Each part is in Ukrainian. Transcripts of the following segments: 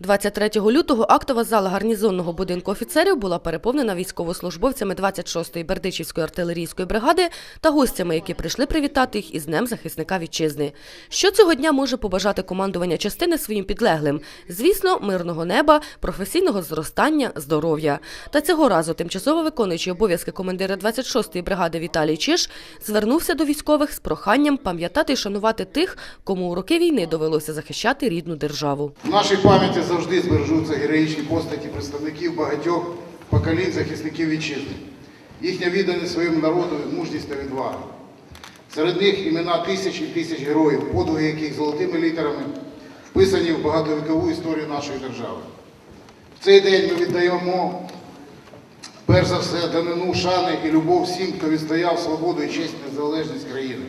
23 лютого актова зала гарнізонного будинку офіцерів була переповнена військовослужбовцями 26-ї Бердичівської артилерійської бригади та гостями, які прийшли привітати їх із Днем захисника вітчизни. Що цього дня може побажати командування частини своїм підлеглим? Звісно, мирного неба, професійного зростання, здоров'я. Та цього разу тимчасово виконуючий обов'язки командира 26-ї бригади Віталій Чиш звернувся до військових з проханням пам'ятати і шанувати тих, кому у роки війни довелося захищати рідну державу. В нашій пам'яті завжди збережуться героїчні постаті представників багатьох поколінь захисників вітчизни. Їхня відданість своєму народу, мужність та відвага. Серед них імена тисяч і тисяч героїв, подвиги яких золотими літерами вписані в багатовікову історію нашої держави. В цей день ми віддаємо перш за все данину шани і любов всім, хто відстояв свободу і честь незалежність країни.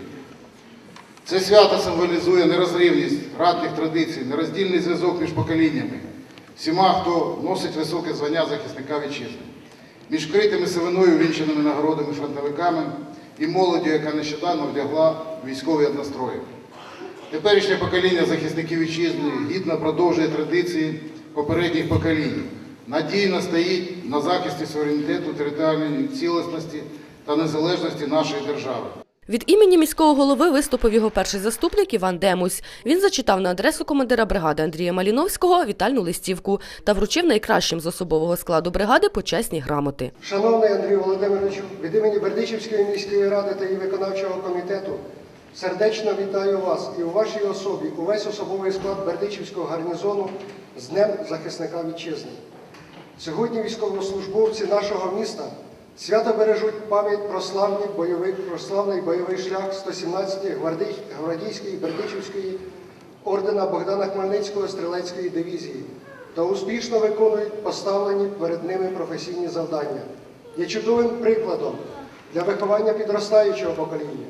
Це свято символізує нерозривність ратних традицій, нероздільний зв'язок між поколіннями, всіма, хто носить високе звання захисника вітчизни, між вкритими сивиною вінченими нагородами фронтовиками і молоддю, яка нещодавно вдягла військові однострої. Теперішнє покоління захисників вітчизни гідно продовжує традиції попередніх поколінь, надійно стоїть на захисті суверенітету, територіальної цілісності та незалежності нашої держави. Від імені міського голови виступив його перший заступник Іван Демусь. Він зачитав на адресу командира бригади Андрія Маліновського вітальну листівку та вручив найкращим з особового складу бригади почесні грамоти. Шановний Андрію Володимировичу, від імені Бердичівської міської ради та її виконавчого комітету сердечно вітаю вас і у вашій особі увесь особовий склад Бердичівського гарнізону з Днем захисника вітчизни. Сьогодні військовослужбовці нашого міста свято бережуть пам'ять про славний бойовий, про славний бойовий шлях 117-ї гвардійської Бердичівської ордена Богдана Хмельницького стрілецької дивізії та успішно виконують поставлені перед ними професійні завдання. Є чудовим прикладом для виховання підростаючого покоління,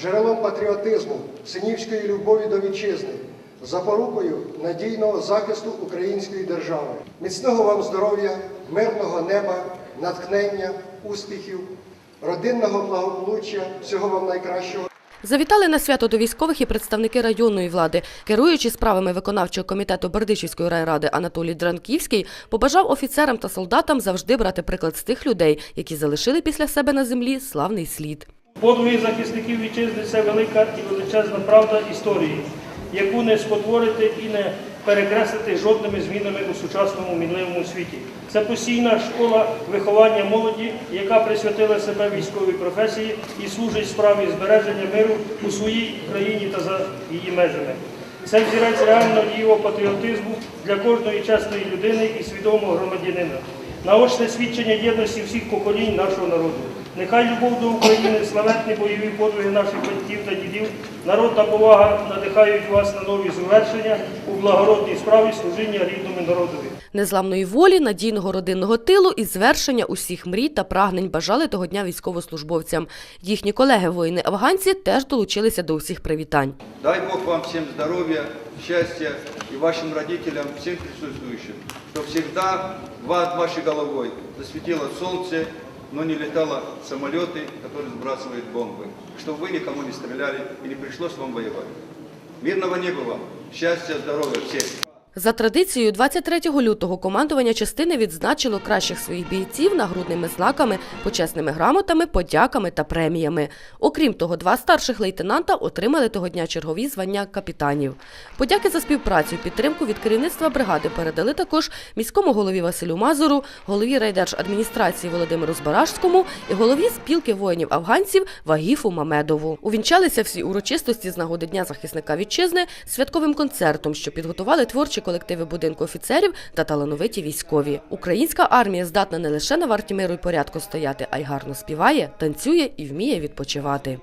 джерелом патріотизму, синівської любові до вітчизни, запорукою надійного захисту української держави. Міцного вам здоров'я, мирного неба, натхнення, успіхів, родинного благополуччя, всього вам найкращого. Завітали на свято до військових і представники районної влади. Керуючий справами виконавчого комітету Бердичівської райради Анатолій Дранківський побажав офіцерам та солдатам завжди брати приклад з тих людей, які залишили після себе на землі славний слід. Подвиги захисників вітчизни це велика і величезна правда історії, яку не спотворити і не перекреслити жодними змінами у сучасному мінливому світі. Це постійна школа виховання молоді, яка присвятила себе військовій професії і служить справі збереження миру у своїй країні та за її межами. Це взірець реального дієвого патріотизму для кожної чесної людини і свідомого громадянина. Наочне свідчення єдності всіх поколінь нашого народу. Нехай любов до України, славетні бойові подвиги наших батьків та дідів, народ та повага надихають вас на нові звершення у благородній справі служіння рідному народові. Незламної волі, надійного родинного тилу і звершення усіх мрій та прагнень бажали того дня військовослужбовцям. Їхні колеги воїни-афганці теж долучилися до усіх привітань. Дай Бог вам всем здоровья, счастья и вашим родителям, всем присутствующим, чтобы всегда над вашей головой засветило солнце, но не летало самолеты, которые сбрасывают бомбы, чтобы вы никому не стреляли и не пришлось вам воевать. Мирного неба вам, счастья, здоровья всем! За традицією, 23 лютого командування частини відзначило кращих своїх бійців нагрудними знаками, почесними грамотами, подяками та преміями. Окрім того, два старших лейтенанта отримали того дня чергові звання капітанів. Подяки за співпрацю підтримку від керівництва бригади передали також міському голові Василю Мазуру, голові райдержадміністрації Володимиру Збаражському і голові спілки воїнів-афганців Вагіфу Мамедову. Увінчалися всі урочистості з нагоди Дня захисника вітчизни святковим концертом, що підготували творчі колективи будинку офіцерів та талановиті військові. Українська армія здатна не лише на варті миру і порядку стояти, а й гарно співає, танцює і вміє відпочивати.